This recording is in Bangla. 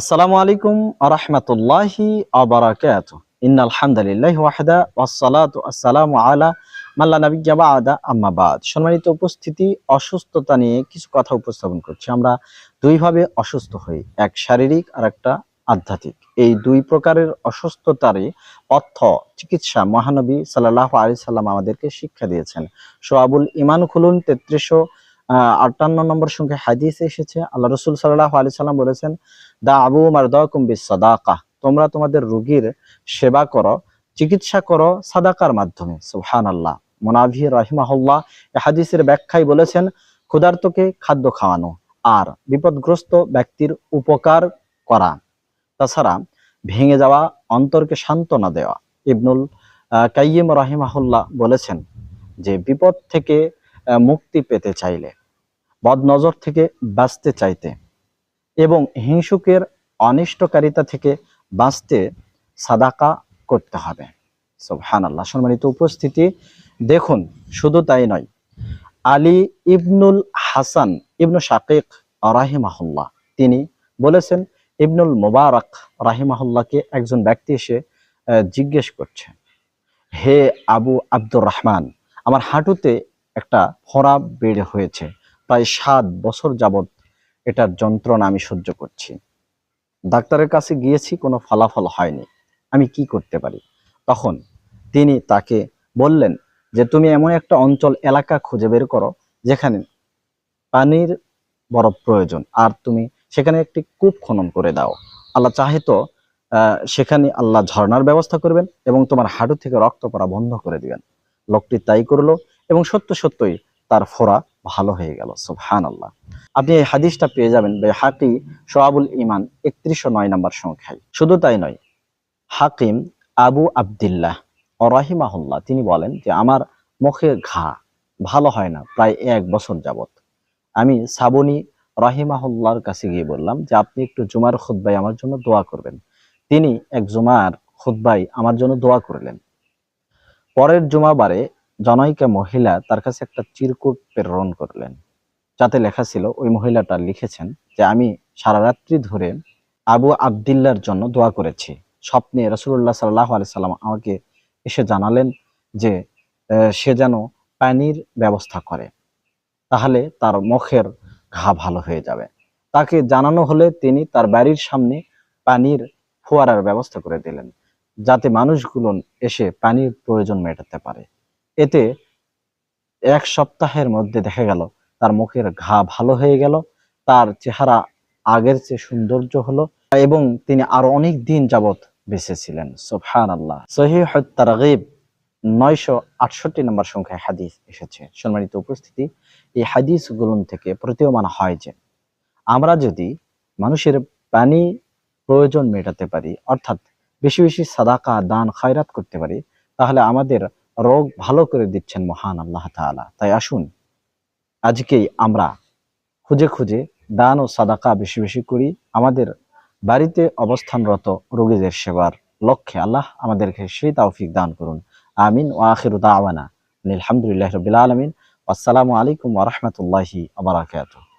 আসসালামু আলাইকুম আরহামতুল্লাহি আবরাকাত ইন্নাল হামদুলিল্লাহি ওয়াহদা ওয়াসসালাতু আসসালামু আলা মাল্লা নাবিয়্যা বা'দা, আম্মা বাদ। সম্মানিত উপস্থিতি, অসুস্থতা নিয়ে কিছু কথা উপস্থাপন করছি। আমরা দুইভাবে অসুস্থ হই, এক শারীরিক আর একটা আধ্যাত্মিক। এই দুই প্রকারের অসুস্থতারই অর্থ চিকিৎসা মহানবী সাল্লাহ আলি সাল্লাম আমাদেরকে শিক্ষা দিয়েছেন। সোয়াবুল ইমান খুলুন, তেত্রিশশো আটান্ন নম্বর সংখ্যায় হাদিসে এসেছে আল্লাহ রসুল সাল্লাহ আলি সাল্লাম বলেছেন দা আবু মারদাকুম বিসাদাকা তোমরা তোমাদের রুগীর সেবা করো চিকিৎসা করো সাদাকার মাধ্যমে সুবহান আল্লাহ মোনাভি রাহিমাহুল্লাহ হাদিসের ব্যাখ্যায় বলেছেন ক্ষুধার্তকে খাদ্য খাওয়ানো আর বিপদগ্রস্ত ব্যক্তির উপকার করা। তাছাড়া ভেঙে যাওয়া অন্তরকে সান্ত্বনা দেওয়া। ইবনুল আহ, কাইয়িম রাহিমাহুল্লাহ বলেছেন যে বিপদ থেকে মুক্তি পেতে চাইলে, বদনজর থেকে বাঁচতে চাইতে এবং হিংসুকের অনিষ্টকারিতা থেকে বাঁচতে সাদাকা করতে হবে। সুবহান আল্লাহ সম্মানিত উপস্থিতি, দেখুন, শুধু তাই নয়, আলী ইবনুল হাসান ইবনু শাকিক রাহিমাহুল্লাহ, তিনি বলেছেন, ইবনুল মুবারক রাহিমাহুল্লাহকে একজন ব্যক্তি এসে জিজ্ঞেস করছে, হে আবু আব্দুর রহমান, আমার হাঁটুতে একটা ফোড়া বেড়ে হয়েছে। প্রায় সাত বছর যাবত এটার যন্ত্রণা আমি সহ্য করছি। ডাক্তারের কাছে গিয়েছি, কোনো ফলাফল হয়নি। আমি কি করতে পারি? তখন তিনি তাকে বললেন যে, তুমি এমন একটা অঞ্চল, এলাকা খুঁজে বের করো, যেখানে পানির বড় প্রয়োজন, আর তুমি সেখানে একটি কূপ খনন করে দাও। আল্লাহ চাহে তো সেখানে আল্লাহ ঝর্ণার ব্যবস্থা করবেন এবং তোমার হাঁটু থেকে রক্ত পড়া বন্ধ করে দিবেন। লোকটি তাই করল। এবং সত্য সত্যই তার ফোড়া ভালো হয়ে গেল সুবহান আল্লাহ আপনি এই হাদিসটা পেয়ে যাবেন হাকি সোয়াবুল ইমান একত্রিশশো নয় নম্বর সংখ্যায়। শুধু তাই নয়, হাকিম আবু আবদুল্লাহ রাহিমাহুল্লাহ তিনি বলেন যে, আমার মুখের ঘা ভালো হয় না, প্রায় এক বছর যাবত আমি সাবনি রাহিমাহুল্লাহর কাছে গিয়ে বললাম যে, আপনি একটু জুমার খুদ্বাই আমার জন্য দোয়া করবেন। তিনি এক জুমার খুদ্বাই আমার জন্য দোয়া করলেন। পরের জুমাবারে জনৈকা মহিলা তার কাছে একটা চিরকুট প্রেরণ করলেন। যাতে লেখা ছিল, ওই মহিলাটা লিখেছেন যে, আমি সারা রাত্রি ধরে আবু আবদিল্লার জন্য দোয়া করেছি। স্বপ্নে রসুল্লাহ সাল্লাহ আলি সাল্লাম আমাকে এসে জানালেন যে সে যেন পানির ব্যবস্থা করে। তাহলে তার মুখের ঘা ভালো হয়ে যাবে। তাকে জানানো হলে তিনি তার বাড়ির সামনে পানির ফোয়ারার ব্যবস্থা করে দিলেন, যাতে মানুষগুলো এসে পানির প্রয়োজন মেটাতে পারে। এতে এক সপ্তাহের মধ্যে দেখা গেল, তার মুখের ঘা ভালো হয়ে গেল, তার চেহারা আগের চেয়ে সৌন্দর্য হলো এবং তিনি আরও অনেক দিন যাবত বেঁচে ছিলেন। সুবহান আল্লাহ সহি তারগিব, নয়শো আটষট্টি নম্বর সংখ্যায় হাদিস এসেছে। সম্মানিত উপস্থিতি, এই হাদিসগুলো থেকে প্রতীয়মান হয় যে, আমরা যদি মানুষের পানি প্রয়োজন মেটাতে পারি, অর্থাৎ বেশি বেশি সাদাকা, দান, খায়রাত করতে পারি, তাহলে আমাদের রোগ ভালো করে দিচ্ছেন মহান আল্লাহ তাআলা। তাই আসুন, আজকেই আমরা খুঁজে খুঁজে দান ও সাদাকা বেশি বেশি করি। আমাদের বাড়িতে অবস্থানরত রোগীদের সেবার লক্ষ্যে আল্লাহ আমাদেরকে সেই তৌফিক দান করুন। আমিন ও আখিরু দাওয়ানা আলহামদুলিল্লাহ রবিল আলমিন। আসসালামু আলাইকুম ওয়া রাহমাতুল্লাহি ওয়া বারাকাতুহু।